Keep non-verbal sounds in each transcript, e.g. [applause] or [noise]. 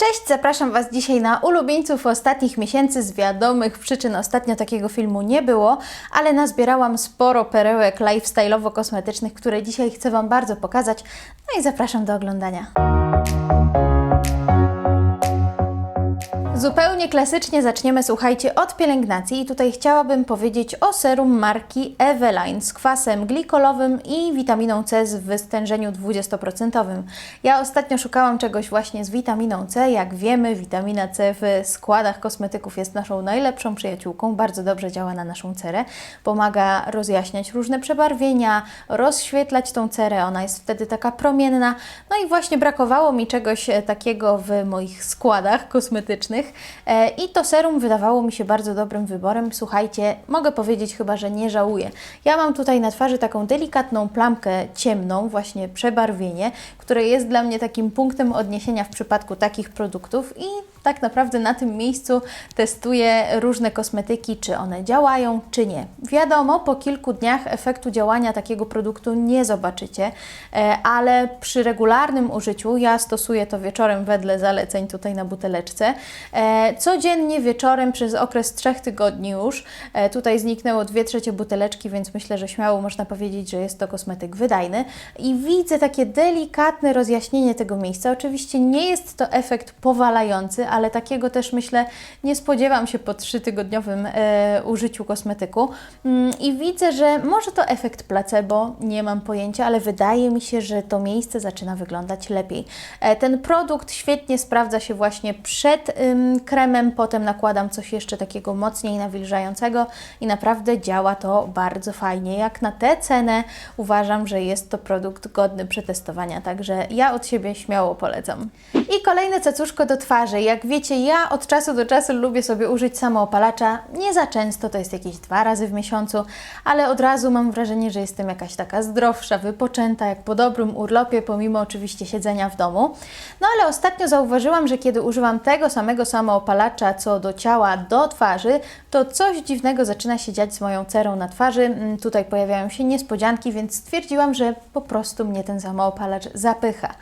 Cześć, zapraszam Was dzisiaj na ulubieńców ostatnich miesięcy. Z wiadomych przyczyn ostatnio takiego filmu nie było, ale nazbierałam sporo perełek lifestyle'owo-kosmetycznych, które dzisiaj chcę Wam bardzo pokazać. No i zapraszam do oglądania. Zupełnie klasycznie zaczniemy, słuchajcie, od pielęgnacji i tutaj chciałabym powiedzieć o serum marki Eveline z kwasem glikolowym i witaminą C z wystężeniu 20%. Ja ostatnio szukałam czegoś właśnie z witaminą C. Jak wiemy, witamina C w składach kosmetyków jest naszą najlepszą przyjaciółką, bardzo dobrze działa na naszą cerę, pomaga rozjaśniać różne przebarwienia, rozświetlać tą cerę, ona jest wtedy taka promienna. No i właśnie brakowało mi czegoś e, takiego w moich składach kosmetycznych. E, I to serum wydawało mi się bardzo dobrym wyborem. Słuchajcie, mogę powiedzieć chyba, że nie żałuję. Ja mam tutaj na twarzy taką delikatną plamkę ciemną, właśnie przebarwienie, które jest dla mnie takim punktem odniesienia w przypadku takich produktów i tak naprawdę na tym miejscu testuję różne kosmetyki, czy one działają, czy nie. Wiadomo, po kilku dniach efektu działania takiego produktu nie zobaczycie, e, ale przy regularnym użyciu, ja stosuję to wieczorem wedle zaleceń tutaj na buteleczce, e, codziennie wieczorem przez okres trzech tygodni już, e, tutaj zniknęło dwie trzecie buteleczki, więc myślę, że śmiało można powiedzieć, że jest to kosmetyk wydajny i widzę takie delikatne rozjaśnienie tego miejsca. Oczywiście nie jest to efekt powalający, ale takiego też myślę nie spodziewam się po trzytygodniowym e, użyciu kosmetyku. Mm, I widzę, że może to efekt placebo, nie mam pojęcia, ale wydaje mi się, że to miejsce zaczyna wyglądać lepiej. E, ten produkt świetnie sprawdza się właśnie przed ym, kremem, potem nakładam coś jeszcze takiego mocniej nawilżającego i naprawdę działa to bardzo fajnie. Jak na tę cenę uważam, że jest to produkt godny przetestowania, także ja od siebie śmiało polecam. I kolejne cacuszko do twarzy. Jak wiecie, ja od czasu do czasu lubię sobie użyć samoopalacza. Nie za często, to jest jakieś dwa razy w miesiącu, ale od razu mam wrażenie, że jestem jakaś taka zdrowsza, wypoczęta, jak po dobrym urlopie, pomimo oczywiście siedzenia w domu. No ale ostatnio zauważyłam, że kiedy używam tego samego samoopalacza co do ciała, do twarzy, to coś dziwnego zaczyna się dziać z moją cerą na twarzy. Mm, Tutaj pojawiają się niespodzianki, więc stwierdziłam, że po prostu mnie ten samoopalacz zapycha.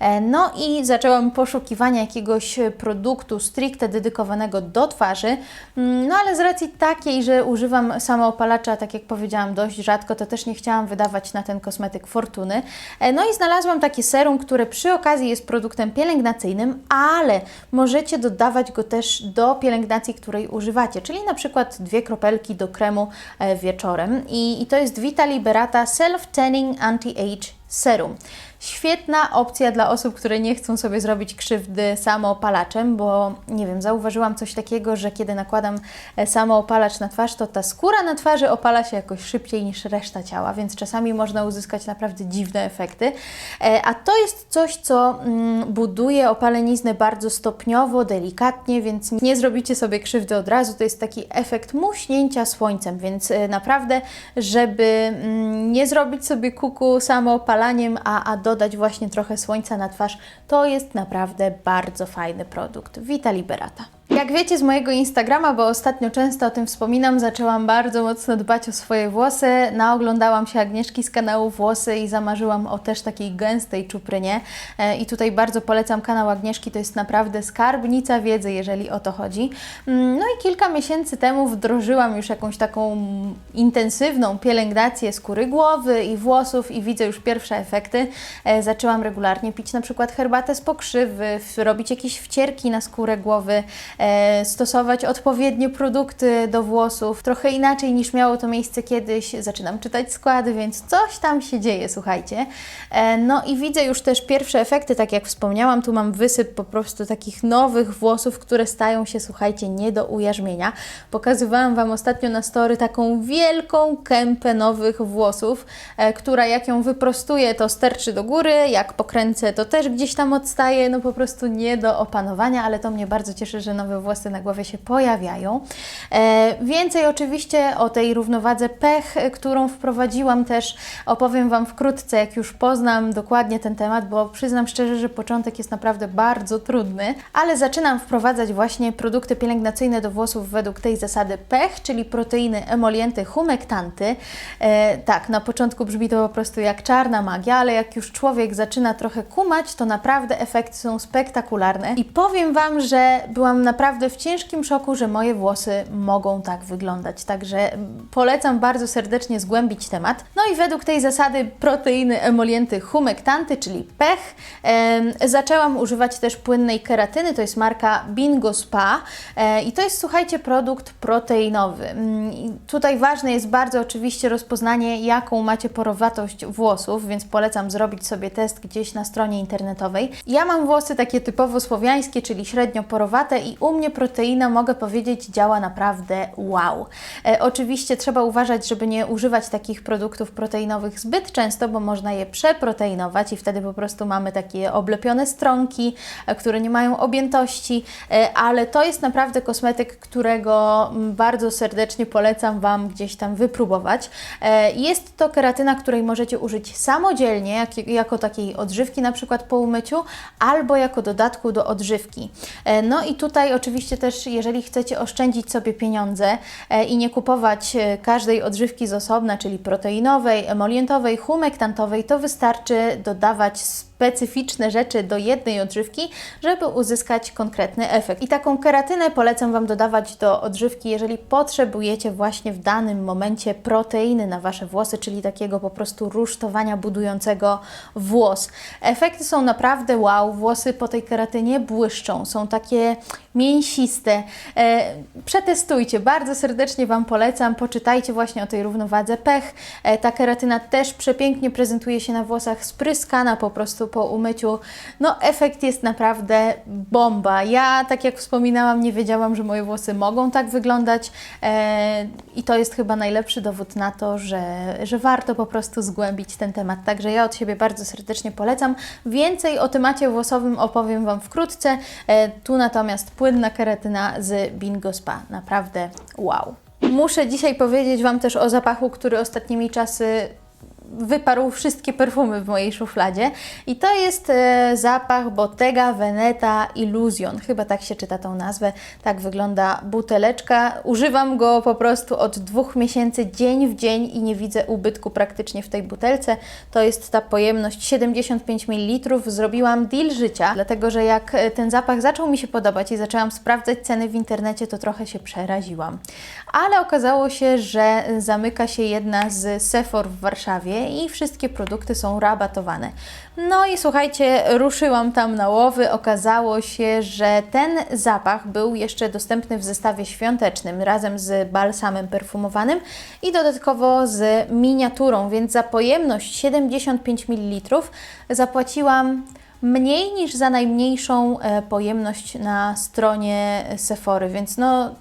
E, No i zaczęłam poszukiwania jakiegoś produktu stricte dedykowanego do twarzy. Mm, No ale z racji takiej, że używam samoopalacza, tak jak powiedziałam, dość rzadko, to też nie chciałam wydawać na ten kosmetyk fortuny. E, No i znalazłam takie serum, które przy okazji jest produktem pielęgnacyjnym, ale możecie dodawać go też do pielęgnacji, której używacie, czyli na przykład dwie kropelki do kremu e, wieczorem. I, i to jest Vita Liberata Self Tanning Anti-Age Serum. Świetna opcja dla osób, które nie chcą sobie zrobić krzywdy samoopalaczem, bo nie wiem, zauważyłam coś takiego, że kiedy nakładam e, samoopalacz na twarz, to ta skóra na twarzy opala się jakoś szybciej niż reszta ciała, więc czasami można uzyskać naprawdę dziwne efekty. E, A to jest coś, co mm, buduje opaleniznę bardzo stopniowo, delikatnie, więc nie zrobicie sobie krzywdy od razu. To jest taki efekt muśnięcia słońcem, więc e, naprawdę, żeby mm, nie zrobić sobie kuku samoopalaniem, a, a dodać właśnie trochę słońca na twarz, to jest naprawdę bardzo fajny produkt. Vita Liberata. Jak wiecie z mojego Instagrama, bo ostatnio często o tym wspominam, zaczęłam bardzo mocno dbać o swoje włosy. Naoglądałam się Agnieszki z kanału Włosy i zamarzyłam o też takiej gęstej czuprynie. E, I tutaj bardzo polecam kanał Agnieszki, to jest naprawdę skarbnica wiedzy, jeżeli o to chodzi. Mm, No i kilka miesięcy temu wdrożyłam już jakąś taką intensywną pielęgnację skóry głowy i włosów i widzę już pierwsze efekty. E, Zaczęłam regularnie pić na przykład herbatę z pokrzywy, robić jakieś wcierki na skórę głowy, e, stosować odpowiednie produkty do włosów. Trochę inaczej niż miało to miejsce kiedyś. Zaczynam czytać składy, więc coś tam się dzieje, słuchajcie. E, no i widzę już też pierwsze efekty, tak jak wspomniałam, tu mam wysyp po prostu takich nowych włosów, które stają się, słuchajcie, nie do ujarzmienia. Pokazywałam Wam ostatnio na story taką wielką kępę nowych włosów, e, która jak ją wyprostuję, to sterczy do góry, jak pokręcę, to też gdzieś tam odstaje, no po prostu nie do opanowania, ale to mnie bardzo cieszy, że nowe nowe włosy na głowie się pojawiają. E, więcej oczywiście o tej równowadze pech, którą wprowadziłam też opowiem Wam wkrótce, jak już poznam dokładnie ten temat, bo przyznam szczerze, że początek jest naprawdę bardzo trudny, ale zaczynam wprowadzać właśnie produkty pielęgnacyjne do włosów według tej zasady pech, czyli proteiny, emolienty, humektanty. E, tak, na początku brzmi to po prostu jak czarna magia, ale jak już człowiek zaczyna trochę kumać, to naprawdę efekty są spektakularne. I powiem Wam, że byłam naprawdę w ciężkim szoku, że moje włosy mogą tak wyglądać. Także polecam bardzo serdecznie zgłębić temat. No i według tej zasady proteiny, emolienty, humektanty, czyli pech, zaczęłam używać też płynnej keratyny. To jest marka Bingo Spa e, i to jest, słuchajcie, produkt proteinowy. Mm, Tutaj ważne jest bardzo oczywiście rozpoznanie, jaką macie porowatość włosów, więc polecam zrobić sobie test gdzieś na stronie internetowej. Ja mam włosy takie typowo słowiańskie, czyli średnio porowate i u mnie proteina, mogę powiedzieć, działa naprawdę wow. E, oczywiście trzeba uważać, żeby nie używać takich produktów proteinowych zbyt często, bo można je przeproteinować i wtedy po prostu mamy takie oblepione stronki, e, które nie mają objętości, e, ale to jest naprawdę kosmetyk, którego mm, bardzo serdecznie polecam Wam gdzieś tam wypróbować. E, Jest to keratyna, której możecie użyć samodzielnie, jak, jako takiej odżywki na przykład po umyciu, albo jako dodatku do odżywki. E, No i tutaj oczywiście też, jeżeli chcecie oszczędzić sobie pieniądze e, i nie kupować e, każdej odżywki z osobna, czyli proteinowej, emolientowej, humektantowej, to wystarczy dodawać specyficzne rzeczy do jednej odżywki, żeby uzyskać konkretny efekt. I taką keratynę polecam Wam dodawać do odżywki, jeżeli potrzebujecie właśnie w danym momencie proteiny na Wasze włosy, czyli takiego po prostu rusztowania budującego włos. Efekty są naprawdę wow, włosy po tej keratynie błyszczą, są takie mięsiste. E, przetestujcie, bardzo serdecznie Wam polecam, poczytajcie właśnie o tej równowadze pech. E, ta keratyna też przepięknie prezentuje się na włosach, spryskana po prostu po umyciu. No efekt jest naprawdę bomba. Ja, tak jak wspominałam, nie wiedziałam, że moje włosy mogą tak wyglądać e, i to jest chyba najlepszy dowód na to, że, że warto po prostu zgłębić ten temat. Także ja od siebie bardzo serdecznie polecam. Więcej o temacie włosowym opowiem Wam wkrótce. E, tu natomiast płynna keratyna z Bingo Spa. Naprawdę wow. Muszę dzisiaj powiedzieć Wam też o zapachu, który ostatnimi czasy wyparł wszystkie perfumy w mojej szufladzie i to jest e, zapach Bottega Veneta Illusion. Chyba tak się czyta tą nazwę. Tak wygląda buteleczka. Używam go po prostu od dwóch miesięcy dzień w dzień i nie widzę ubytku praktycznie w tej butelce. To jest ta pojemność 75 ml. Zrobiłam deal życia, dlatego że jak e, ten zapach zaczął mi się podobać i zaczęłam sprawdzać ceny w internecie, to trochę się przeraziłam. Ale okazało się, że zamyka się jedna z Sephor w Warszawie i wszystkie produkty są rabatowane. No i słuchajcie, ruszyłam tam na łowy. Okazało się, że ten zapach był jeszcze dostępny w zestawie świątecznym razem z balsamem perfumowanym i dodatkowo z miniaturą, więc za pojemność 75 ml zapłaciłam mniej niż za najmniejszą e, pojemność na stronie Sephory, więc no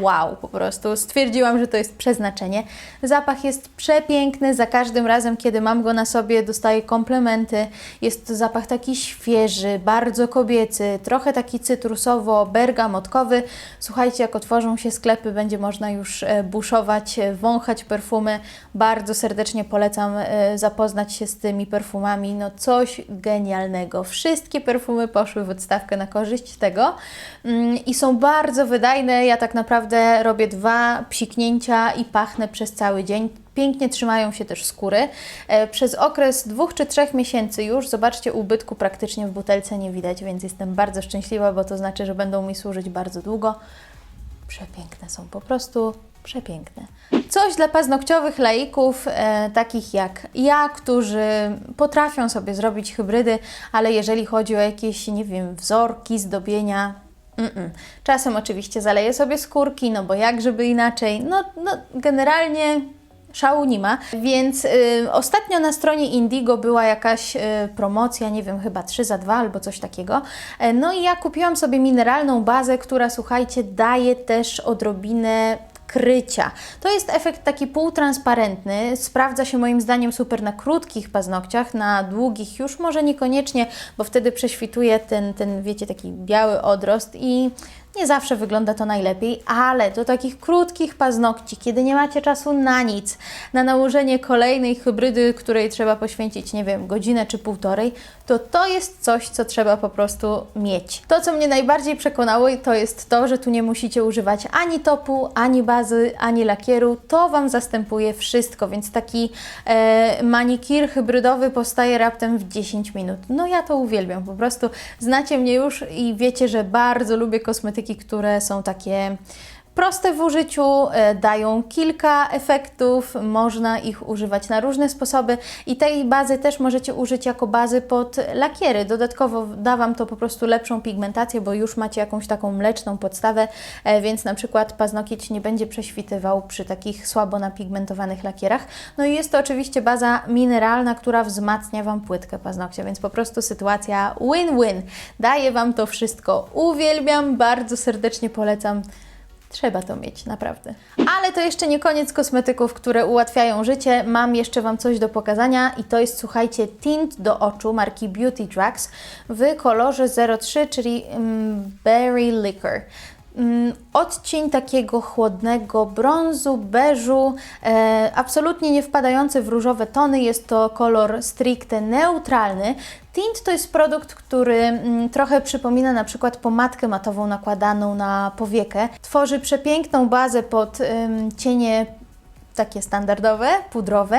wow, po prostu stwierdziłam, że to jest przeznaczenie. Zapach jest przepiękny, za każdym razem, kiedy mam go na sobie, dostaję komplementy. Jest to zapach taki świeży, bardzo kobiecy, trochę taki cytrusowo-bergamotkowy. Słuchajcie, jak otworzą się sklepy, będzie można już e, buszować, e, wąchać perfumy. Bardzo serdecznie polecam e, zapoznać się z tymi perfumami. No coś genialnego. Wszystkie perfumy poszły w odstawkę na korzyść tego mm, i są bardzo wydajne. Ja tak naprawdę robię dwa psiknięcia i pachnę przez cały dzień. Pięknie trzymają się też skóry. E, Przez okres dwóch czy trzech miesięcy już, zobaczcie, ubytku praktycznie w butelce nie widać, więc jestem bardzo szczęśliwa, bo to znaczy, że będą mi służyć bardzo długo. Przepiękne są, po prostu przepiękne. Coś dla paznokciowych laików, e, takich jak ja, którzy potrafią sobie zrobić hybrydy, ale jeżeli chodzi o jakieś, nie wiem, wzorki, zdobienia, Mm-mm. Czasem oczywiście zaleję sobie skórki, no bo jak żeby inaczej. No, no generalnie szału nie ma. Więc y, ostatnio na stronie Indigo była jakaś y, promocja, nie wiem, chyba 3 za 2 albo coś takiego. E, no i ja kupiłam sobie mineralną bazę, która słuchajcie, daje też odrobinę krycia. To jest efekt taki półtransparentny, sprawdza się moim zdaniem super na krótkich paznokciach, na długich już może niekoniecznie, bo wtedy prześwituje ten, ten wiecie, taki biały odrost i Nie zawsze wygląda to najlepiej, ale do takich krótkich paznokci, kiedy nie macie czasu na nic, na nałożenie kolejnej hybrydy, której trzeba poświęcić, nie wiem, godzinę czy półtorej, to to jest coś, co trzeba po prostu mieć. To, co mnie najbardziej przekonało, to jest to, że tu nie musicie używać ani topu, ani bazy, ani lakieru. To Wam zastępuje wszystko, więc taki e, manikir hybrydowy powstaje raptem w 10 minut. No ja to uwielbiam, po prostu znacie mnie już i wiecie, że bardzo lubię kosmetyki, które są takie proste w użyciu, e, dają kilka efektów, można ich używać na różne sposoby i tej bazy też możecie użyć jako bazy pod lakiery. Dodatkowo da Wam to po prostu lepszą pigmentację, bo już macie jakąś taką mleczną podstawę, e, więc na przykład paznokieć nie będzie prześwitywał przy takich słabo napigmentowanych lakierach. No i jest to oczywiście baza mineralna, która wzmacnia Wam płytkę paznokcia, więc po prostu sytuacja win-win. Daję Wam to wszystko. Uwielbiam, bardzo serdecznie polecam. Trzeba to mieć, naprawdę. Ale to jeszcze nie koniec kosmetyków, które ułatwiają życie. Mam jeszcze Wam coś do pokazania i to jest, słuchajcie, tint do oczu marki Beauty Drugs w kolorze 03, czyli mm, Berry Liquor. Mm, Odcień takiego chłodnego brązu, beżu, e, absolutnie nie wpadający w różowe tony. Jest to kolor stricte neutralny. Tint to jest produkt, który mm, trochę przypomina na przykład pomadkę matową nakładaną na powiekę. Tworzy przepiękną bazę pod ym, cienie takie standardowe, pudrowe,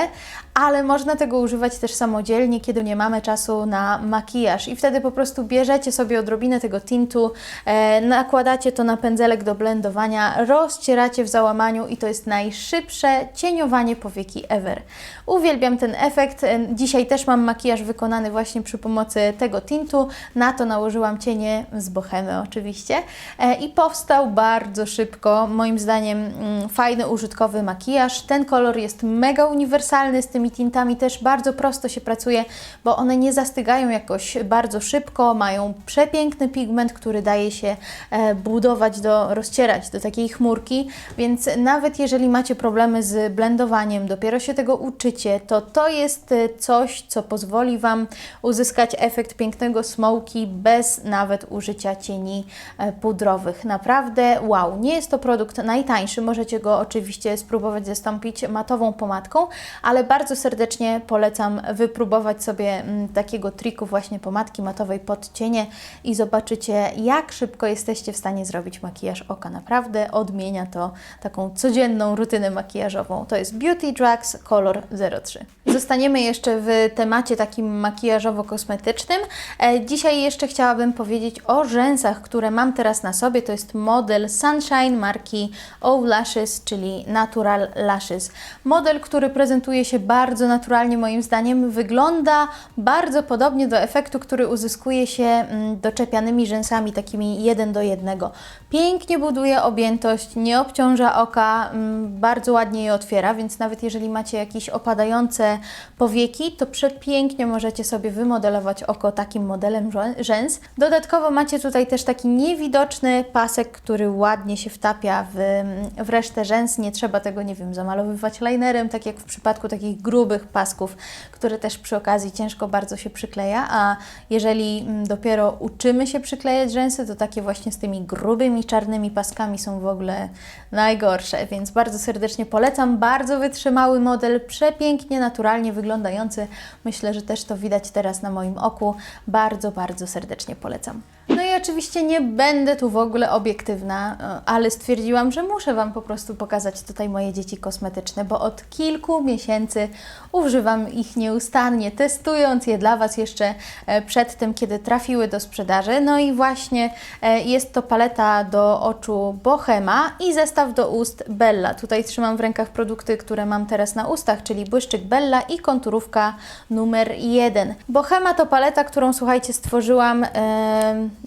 ale można tego używać też samodzielnie, kiedy nie mamy czasu na makijaż i wtedy po prostu bierzecie sobie odrobinę tego tintu, e, nakładacie to na pędzelek do blendowania, rozcieracie w załamaniu i to jest najszybsze cieniowanie powieki ever. Uwielbiam ten efekt. E, Dzisiaj też mam makijaż wykonany właśnie przy pomocy tego tintu. Na to nałożyłam cienie z bohemy oczywiście e, i powstał bardzo szybko, moim zdaniem mm, fajny, użytkowy makijaż. Ten kolor jest mega uniwersalny, z tymi tintami też bardzo prosto się pracuje, bo one nie zastygają jakoś bardzo szybko, mają przepiękny pigment, który daje się e, budować, do, rozcierać do takiej chmurki, więc nawet jeżeli macie problemy z blendowaniem, dopiero się tego uczycie, to to jest e, coś, co pozwoli Wam uzyskać efekt pięknego smoki bez nawet użycia cieni e, pudrowych. Naprawdę wow, nie jest to produkt najtańszy, możecie go oczywiście spróbować zastąpić matową pomadką, ale bardzo serdecznie polecam wypróbować sobie mm, takiego triku właśnie pomadki matowej pod cienie i zobaczycie jak szybko jesteście w stanie zrobić makijaż oka. Naprawdę odmienia to taką codzienną rutynę makijażową. To jest Beauty Drugs Color 03. Zostaniemy jeszcze w temacie takim makijażowo-kosmetycznym. E, Dzisiaj jeszcze chciałabym powiedzieć o rzęsach, które mam teraz na sobie. To jest model Sunshine marki O Lashes, czyli Natural Lashes. Model, który prezentuje się bardzo naturalnie moim zdaniem, wygląda bardzo podobnie do efektu, który uzyskuje się mm, doczepianymi rzęsami takimi jeden do jednego. Pięknie buduje objętość, nie obciąża oka, mm, bardzo ładnie je otwiera, więc nawet jeżeli macie jakieś opadające powieki, to przepięknie możecie sobie wymodelować oko takim modelem rzę- rzęs. Dodatkowo macie tutaj też taki niewidoczny pasek, który ładnie się wtapia w, w resztę rzęs. Nie trzeba tego, nie wiem, zamalowywać linerem, tak jak w przypadku takich grubych pasków, które też przy okazji ciężko bardzo się przykleja, a jeżeli mm, dopiero uczymy się przyklejać rzęsy, to takie właśnie z tymi grubymi, czarnymi paskami są w ogóle najgorsze, więc bardzo serdecznie polecam. Bardzo wytrzymały model, przepięknie, naturalnie wyglądający. Myślę, że też to widać teraz na moim oku. Bardzo, bardzo serdecznie polecam. No i oczywiście nie będę tu w ogóle obiektywna, e, ale stwierdziłam, że muszę Wam po prostu pokazać tutaj moje dzieci kosmetyczne, bo od kilku miesięcy używam ich nieustannie, testując je dla Was jeszcze e, przed tym, kiedy trafiły do sprzedaży. No i właśnie e, jest to paleta do oczu Bohema i zestaw do ust Bella. Tutaj trzymam w rękach produkty, które mam teraz na ustach, czyli błyszczyk Bella i konturówka numer jeden. Bohema to paleta, którą słuchajcie, stworzyłam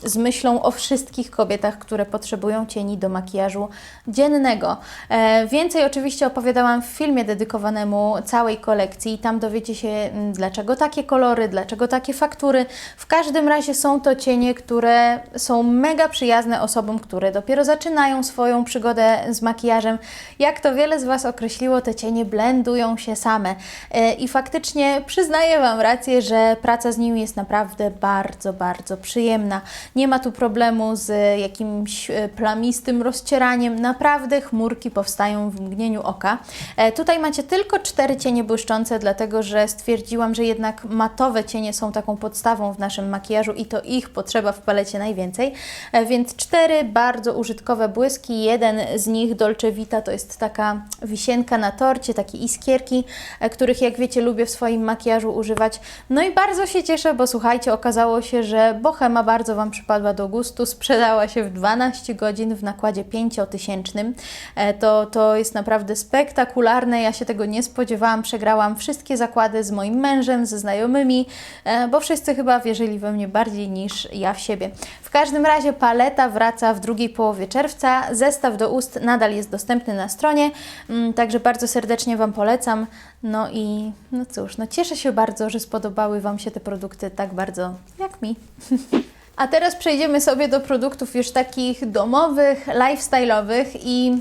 z myślą o wszystkich kobietach, które potrzebują cieni do makijażu dziennego. E, więcej oczywiście opowiadałam w filmie dedykowanemu całej kolekcji. Tam dowiecie się, mm, dlaczego takie kolory, dlaczego takie faktury. W każdym razie są to cienie, które są mega przyjazne osobom, które dopiero zaczynają swoją przygodę z makijażem. Jak to wiele z Was określiło, te cienie blendują się same. E, I faktycznie przyznaję Wam rację, że praca z nimi jest naprawdę bardzo, bardzo przyjemna. Nie ma ma tu problemu z jakimś e, plamistym rozcieraniem. Naprawdę chmurki powstają w mgnieniu oka. E, tutaj macie tylko cztery cienie błyszczące, dlatego że stwierdziłam, że jednak matowe cienie są taką podstawą w naszym makijażu i to ich potrzeba w palecie najwięcej. E, więc cztery bardzo użytkowe błyski. Jeden z nich Dolce Vita to jest taka wisienka na torcie, takie iskierki, których jak wiecie lubię w swoim makijażu używać. No i bardzo się cieszę, bo słuchajcie, okazało się, że Bohema bardzo Wam przypadła do gustu. Sprzedała się w 12 godzin w nakładzie 5000. E, To, to jest naprawdę spektakularne. Ja się tego nie spodziewałam. Przegrałam wszystkie zakłady z moim mężem, ze znajomymi, e, bo wszyscy chyba wierzyli we mnie bardziej niż ja w siebie. W każdym razie paleta wraca w drugiej połowie czerwca. Zestaw do ust nadal jest dostępny na stronie, mm, także bardzo serdecznie Wam polecam. No i no cóż, no cieszę się bardzo, że spodobały Wam się te produkty tak bardzo jak mi. [laughs] A teraz przejdziemy sobie do produktów już takich domowych, lifestyle'owych i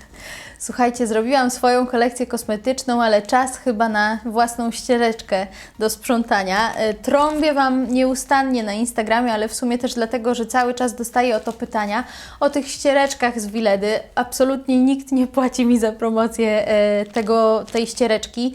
[laughs] słuchajcie, zrobiłam swoją kolekcję kosmetyczną, ale czas chyba na własną ścieżeczkę do sprzątania. E, Trąbię Wam nieustannie na Instagramie, ale w sumie też dlatego, że cały czas dostaję o to pytania o tych ściereczkach z Wiledy. Absolutnie nikt nie płaci mi za promocję e, tego, tej ściereczki.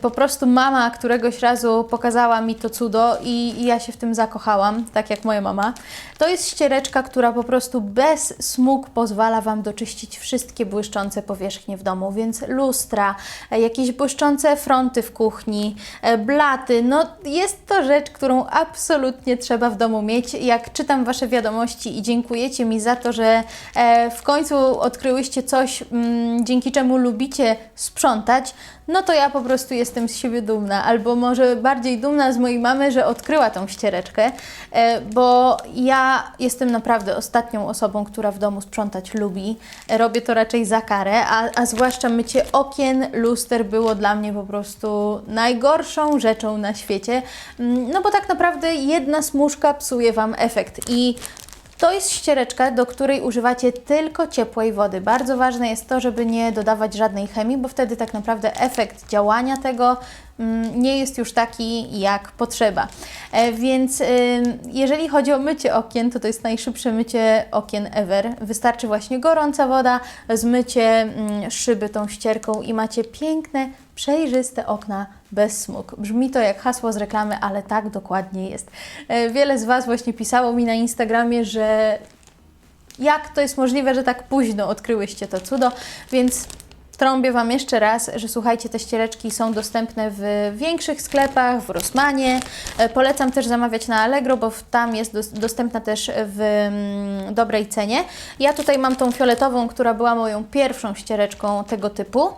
Po prostu mama któregoś razu pokazała mi to cudo i, i ja się w tym zakochałam, tak jak moja mama. To jest ściereczka, która po prostu bez smug pozwala Wam doczyścić wszystkie błyszczące powierzchnie w domu, więc lustra, jakieś błyszczące fronty w kuchni, e, blaty. No jest to rzecz, którą absolutnie trzeba w domu mieć. Jak czytam Wasze wiadomości i dziękujecie mi za to, że e, w końcu odkryłyście coś, mm, dzięki czemu lubicie sprzątać, no to ja po prostu jestem z siebie dumna, albo może bardziej dumna z mojej mamy, że odkryła tą ściereczkę, e, bo ja jestem naprawdę ostatnią osobą, która w domu sprzątać lubi. Robię to raczej za karę, a, a zwłaszcza mycie okien, luster było dla mnie po prostu najgorszą rzeczą na świecie, Mm, no bo tak naprawdę jedna smuszka psuje Wam efekt i to jest ściereczka, do której używacie tylko ciepłej wody. Bardzo ważne jest to, żeby nie dodawać żadnej chemii, bo wtedy tak naprawdę efekt działania tego mm, nie jest już taki, jak potrzeba. E, Więc ym, jeżeli chodzi o mycie okien, to to jest najszybsze mycie okien ever. Wystarczy właśnie gorąca woda, zmycie mm, szyby tą ścierką i macie piękne, przejrzyste okna bez smug. Brzmi to jak hasło z reklamy, ale tak dokładnie jest. E, Wiele z Was właśnie pisało mi na Instagramie, że jak to jest możliwe, że tak późno odkryłyście to cudo, więc trąbię Wam jeszcze raz, że słuchajcie, te ściereczki są dostępne w większych sklepach, w Rossmanie. E, Polecam też zamawiać na Allegro, bo tam jest dos- dostępna też w mm, dobrej cenie. Ja tutaj mam tą fioletową, która była moją pierwszą ściereczką tego typu.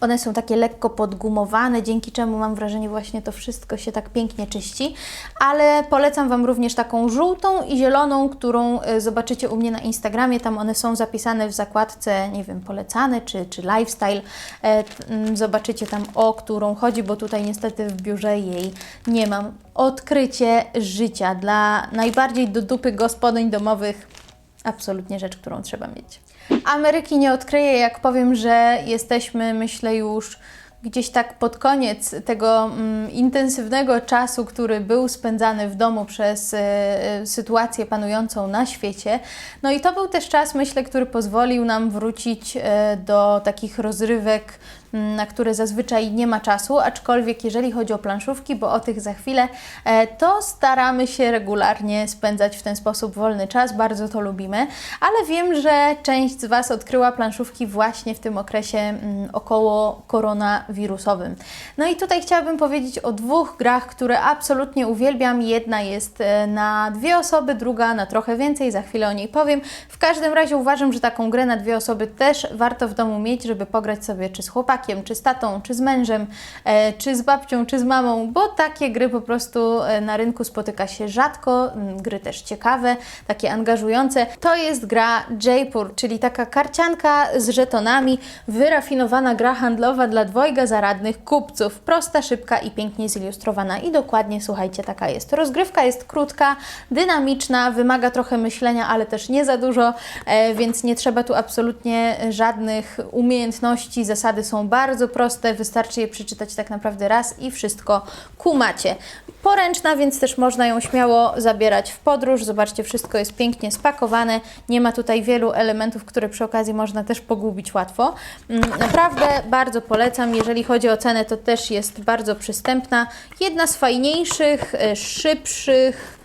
One są takie lekko podgumowane, dzięki czemu mam wrażenie właśnie to wszystko się tak pięknie czyści, ale polecam Wam również taką żółtą i zieloną, którą y, zobaczycie u mnie na Instagramie, tam one są zapisane w zakładce, nie wiem, polecane czy, czy lifestyle, E, mm, zobaczycie tam o którą chodzi, bo tutaj niestety w biurze jej nie mam. Odkrycie życia dla najbardziej do dupy gospodyń domowych absolutnie rzecz, którą trzeba mieć. Ameryki nie odkryję, jak powiem, że jesteśmy, myślę, już gdzieś tak pod koniec tego mm, intensywnego czasu, który był spędzany w domu przez e, sytuację panującą na świecie. No i to był też czas, myślę, który pozwolił nam wrócić e, do takich rozrywek, na które zazwyczaj nie ma czasu, aczkolwiek jeżeli chodzi o planszówki, bo o tych za chwilę, e, to staramy się regularnie spędzać w ten sposób wolny czas, bardzo to lubimy, ale wiem, że część z Was odkryła planszówki właśnie w tym okresie mm, około koronawirusowym. No i tutaj chciałabym powiedzieć o dwóch grach, które absolutnie uwielbiam. Jedna jest e, na dwie osoby, druga na trochę więcej, za chwilę o niej powiem. W każdym razie uważam, że taką grę na dwie osoby też warto w domu mieć, żeby pograć sobie czy z chłopakiem, czy z tatą, czy z mężem, e, czy z babcią, czy z mamą, bo takie gry po prostu e, na rynku spotyka się rzadko, m, gry też ciekawe, takie angażujące. To jest gra Jaipur, czyli taka karcianka z żetonami, wyrafinowana gra handlowa dla dwojga zaradnych kupców. Prosta, szybka i pięknie zilustrowana i dokładnie, słuchajcie, taka jest. Rozgrywka jest krótka, dynamiczna, wymaga trochę myślenia, ale też nie za dużo, e, więc nie trzeba tu absolutnie żadnych umiejętności. Zasady są bardzo proste, wystarczy je przeczytać tak naprawdę raz i wszystko kumacie. Poręczna, więc też można ją śmiało zabierać w podróż. Zobaczcie, wszystko jest pięknie spakowane. Nie ma tutaj wielu elementów, które przy okazji można też pogubić łatwo. Mm, Naprawdę bardzo polecam. Jeżeli chodzi o cenę, to też jest bardzo przystępna. Jedna z fajniejszych, e, szybszych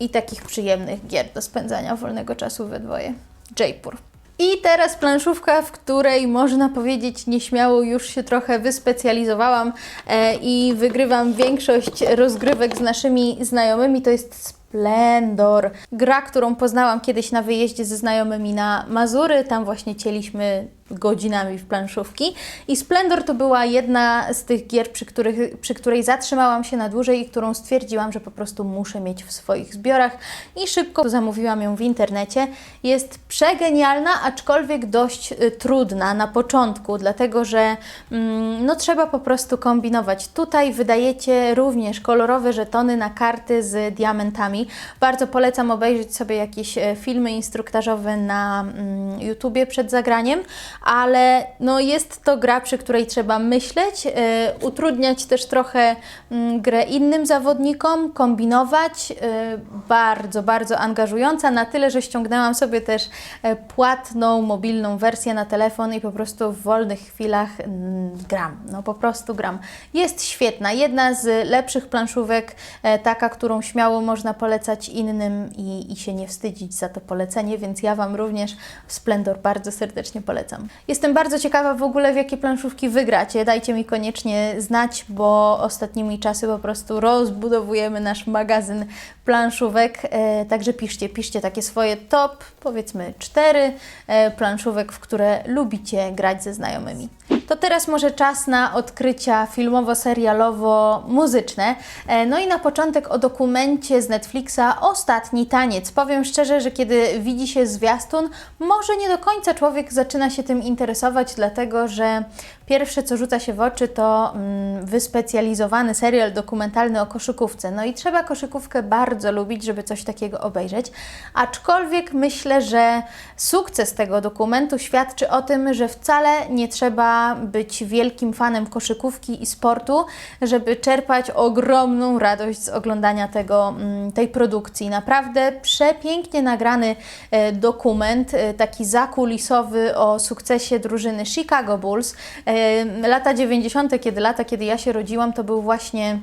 i takich przyjemnych gier do spędzania wolnego czasu we dwoje. Jaipur. I teraz planszówka, w której można powiedzieć nieśmiało już się trochę wyspecjalizowałam e, i wygrywam większość rozgrywek z naszymi znajomymi, to jest Splendor. Gra, którą poznałam kiedyś na wyjeździe ze znajomymi na Mazury, tam właśnie cieliśmy godzinami w planszówki. I Splendor to była jedna z tych gier, przy, których, przy której zatrzymałam się na dłużej i którą stwierdziłam, że po prostu muszę mieć w swoich zbiorach i szybko zamówiłam ją w internecie. Jest przegenialna, aczkolwiek dość y, trudna na początku, dlatego że mm, no, trzeba po prostu kombinować. Tutaj wydajecie również kolorowe żetony na karty z diamentami. Bardzo polecam obejrzeć sobie jakieś e, filmy instruktażowe na mm, YouTubie przed zagraniem, ale no jest to gra, przy której trzeba myśleć, e, utrudniać też trochę mm, grę innym zawodnikom, kombinować. e, bardzo, bardzo angażująca, na tyle, że ściągnęłam sobie też e, płatną, mobilną wersję na telefon i po prostu w wolnych chwilach mm, gram. No po prostu gram. Jest świetna, jedna z lepszych planszówek, e, taka, którą śmiało można polecać innym i, i się nie wstydzić za to polecenie, więc ja Wam również Splendor bardzo serdecznie polecam. Jestem bardzo ciekawa w ogóle, w jakie planszówki wygracie. Dajcie mi koniecznie znać, bo ostatnimi czasy po prostu rozbudowujemy nasz magazyn planszówek, e, także piszcie, piszcie takie swoje top, powiedzmy cztery e, planszówek, w które lubicie grać ze znajomymi. To teraz może czas na odkrycia filmowo-serialowo-muzyczne. E, No i na początek o dokumencie z Netflixa Ostatni taniec. Powiem szczerze, że kiedy widzi się zwiastun, może nie do końca człowiek zaczyna się tym interesować, dlatego że pierwsze co rzuca się w oczy to mm, wyspecjalizowany serial dokumentalny o koszykówce. No i trzeba koszykówkę bardzo lubić, żeby coś takiego obejrzeć. Aczkolwiek myślę, że sukces tego dokumentu świadczy o tym, że wcale nie trzeba być wielkim fanem koszykówki i sportu, żeby czerpać ogromną radość z oglądania tego, mm, tej produkcji. Naprawdę przepięknie nagrany e, dokument, e, taki zakulisowy o sukcesie drużyny Chicago Bulls. E, Lata 90., kiedy lata, kiedy ja się rodziłam, to był właśnie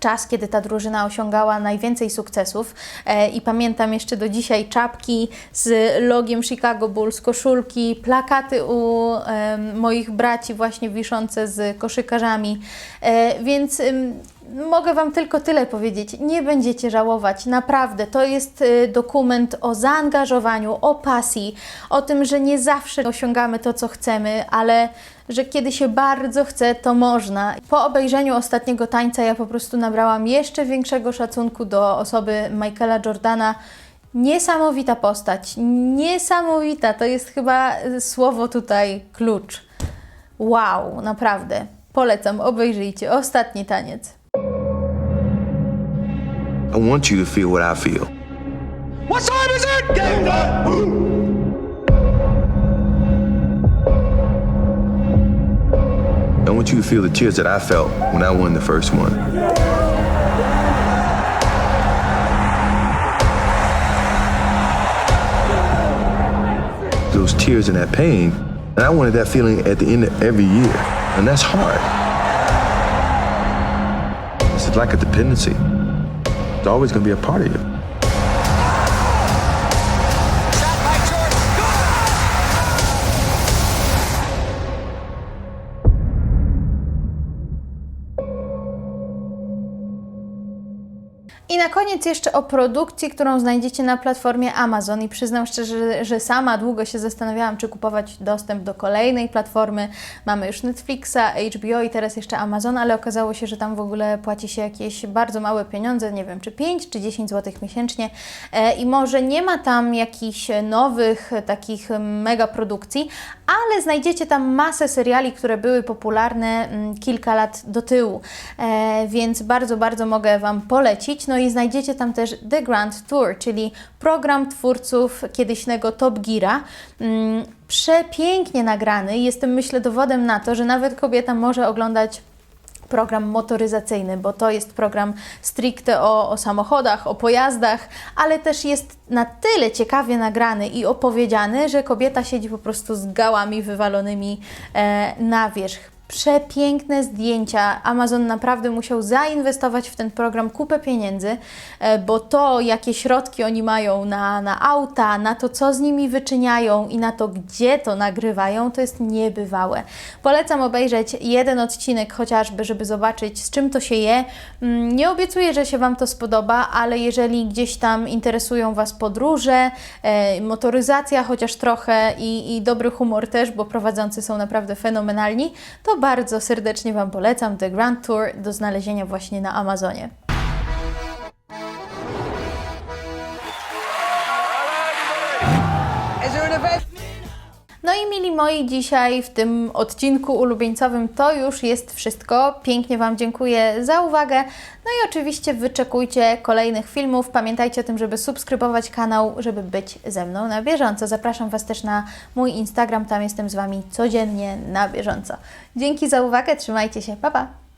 czas, kiedy ta drużyna osiągała najwięcej sukcesów e, i pamiętam jeszcze do dzisiaj czapki z logiem Chicago Bulls, koszulki, plakaty u e, moich braci właśnie wiszące z koszykarzami, e, więc ym, mogę Wam tylko tyle powiedzieć. Nie będziecie żałować, naprawdę. To jest y, dokument o zaangażowaniu, o pasji, o tym, że nie zawsze osiągamy to, co chcemy, ale że kiedy się bardzo chce, to można. Po obejrzeniu ostatniego tańca ja po prostu nabrałam jeszcze większego szacunku do osoby Michaela Jordana. Niesamowita postać, niesamowita. To jest chyba y, słowo tutaj klucz. Wow, naprawdę. Polecam, obejrzyjcie. Ostatni taniec. I want you to feel what I feel. What time is it? Game time! I want you to feel the tears that I felt when I won the first one. Those tears and that pain, and I wanted that feeling at the end of every year, and that's hard. It's like a dependency. It's always going to be a part of you. Koniec jeszcze o produkcji, którą znajdziecie na platformie Amazon. I przyznam szczerze, że, że sama długo się zastanawiałam, czy kupować dostęp do kolejnej platformy. Mamy już Netflixa, HBO i teraz jeszcze Amazon, ale okazało się, że tam w ogóle płaci się jakieś bardzo małe pieniądze, nie wiem, czy 5 czy 10 zł miesięcznie. E, I może nie ma tam jakichś nowych, takich mega produkcji, ale znajdziecie tam masę seriali, które były popularne mm, kilka lat do tyłu, e, więc bardzo, bardzo mogę Wam polecić. No i znajdziecie tam też The Grand Tour, czyli program twórców kiedyśnego Top Geara. Mm, Przepięknie nagrany. Jestem, myślę, dowodem na to, że nawet kobieta może oglądać program motoryzacyjny, bo to jest program stricte o, o samochodach, o pojazdach, ale też jest na tyle ciekawie nagrany i opowiedziany, że kobieta siedzi po prostu z gałami wywalonymi e, na wierzch. Przepiękne zdjęcia. Amazon naprawdę musiał zainwestować w ten program kupę pieniędzy, e, bo to, jakie środki oni mają na, na auta, na to, co z nimi wyczyniają i na to, gdzie to nagrywają, to jest niebywałe. Polecam obejrzeć jeden odcinek chociażby, żeby zobaczyć, z czym to się je. Mm, Nie obiecuję, że się Wam to spodoba, ale jeżeli gdzieś tam interesują Was podróże, e, motoryzacja chociaż trochę i, i dobry humor też, bo prowadzący są naprawdę fenomenalni, to bardzo serdecznie Wam polecam The Grand Tour do znalezienia właśnie na Amazonie. No i mili moi, dzisiaj w tym odcinku ulubieńcowym to już jest wszystko. Pięknie Wam dziękuję za uwagę. No i oczywiście wyczekujcie kolejnych filmów. Pamiętajcie o tym, żeby subskrybować kanał, żeby być ze mną na bieżąco. Zapraszam Was też na mój Instagram, tam jestem z Wami codziennie na bieżąco. Dzięki za uwagę, trzymajcie się, pa pa!